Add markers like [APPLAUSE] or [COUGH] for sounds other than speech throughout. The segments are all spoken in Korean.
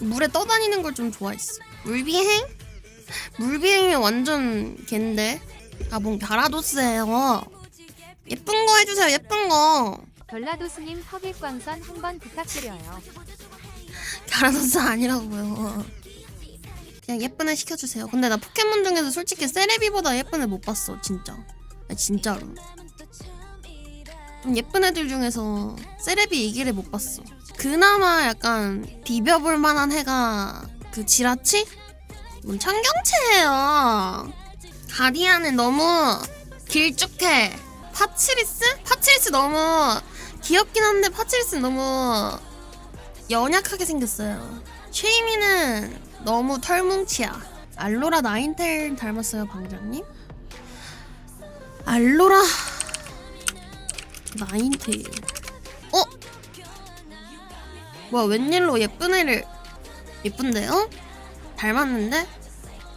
물에 떠다니는 걸 좀 좋아했어. 물비행? 물비행이 완전 갠데. 아 뭔 갸라도스예요. 예쁜 거 해주세요. 예쁜 거. 별라도스님 허길광선 한번 부탁드려요. 갸라도스 아니라고요. 그냥 예쁜 애 시켜주세요. 근데 나 포켓몬 중에서 솔직히 세레비보다 예쁜 애 못 봤어. 진짜. 아, 진짜로. 좀 예쁜 애들 중에서 세레비 이기를 못 봤어. 그나마 약간 비벼볼 만한 애가 그 지라치? 뭔 청경채예요. 가디안은 너무 길쭉해. 파치리스? 파치리스 너무 귀엽긴 한데 파치리스 너무 연약하게 생겼어요. 쉐이미는 너무 털뭉치야. 알로라 나인텔 닮았어요, 방장님? 알로라 나인텔. 어? 뭐야, 웬일로 예쁜 애를 예쁜데요? 닮았는데?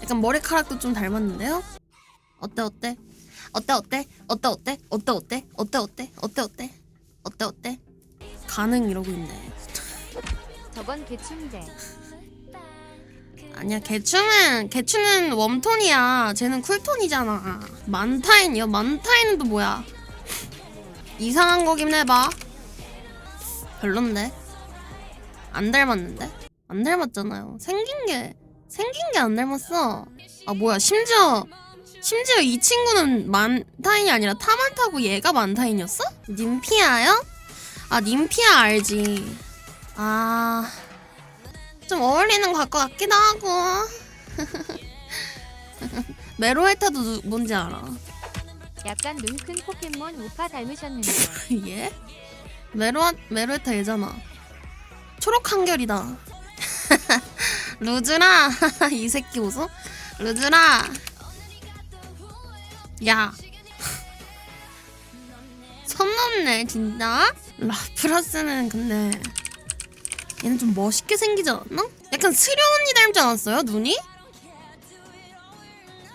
약간 머리카락도 좀 닮았는데요? 어때 어때? 어때 어때? 어때 어때? 어때 어때? 어때 어때? 어때 어때? 어때 어때? 가능 이러고 있네. 저건 개춘데. 아니야 개추는 개추는 웜톤이야 쟤는 쿨톤이잖아 만타인이요? 만타인은 또 뭐야 이상한 거긴 해봐. 별론데. 안 닮았는데? 안 닮았잖아요. 생긴 게 생긴 게 안 닮았어. 아 뭐야. 심지어 심지어 이 친구는 만타인이 아니라 타만타고 얘가 만타인이었어? 님피아요? 아 님피아 알지. 아 좀 어울리는 것 같기도 하고. [LAUGHS] 메로에타도 누- 뭔지 알아 약간 눈 큰 포켓몬 우파 닮으셨는데. 얘? [LAUGHS] 메로 메로에타 얘잖아 초록 한결이다 [LAUGHS] 루즈라 [LAUGHS] 이 새끼 웃어? 루즈라 야 선 넘네 진짜 라프라스는 근데 얘는 좀 멋있게 생기지 않았나? 약간 스려 언니 닮지 않았어요 눈이?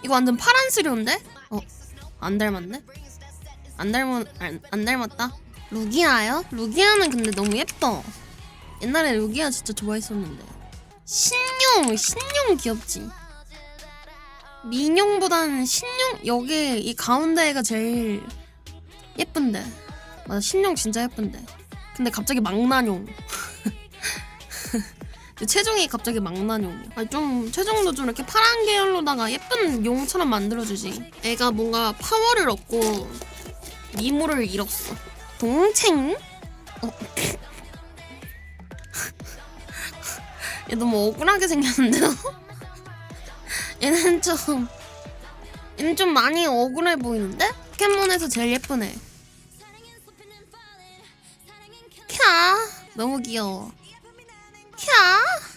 이거 완전 파란 스려인데? 어? 안 닮았네? 안 닮은 안, 안 닮았다. 루기아요? 루기아는 근데 너무 예뻐. 옛날에 루기아 진짜 좋아했었는데. 신용 신용 귀엽지. 민용보다는 신용 여기 이 가운데가 제일 예쁜데. 맞아 신용 진짜 예쁜데. 근데 갑자기 망나뇽. 최종이 갑자기 망나뇽. 아니 좀 최종도 좀 이렇게 파란 계열로다가 예쁜 용처럼 만들어주지. 애가 뭔가 파워를 얻고 미모를 잃었어. 동생? 어. [LAUGHS] 얘 너무 억울하게 생겼는데요? [LAUGHS] 얘는 좀 얘는 좀 많이 억울해 보이는데? 포켓몬에서 제일 애. 캬 너무 귀여워. 캬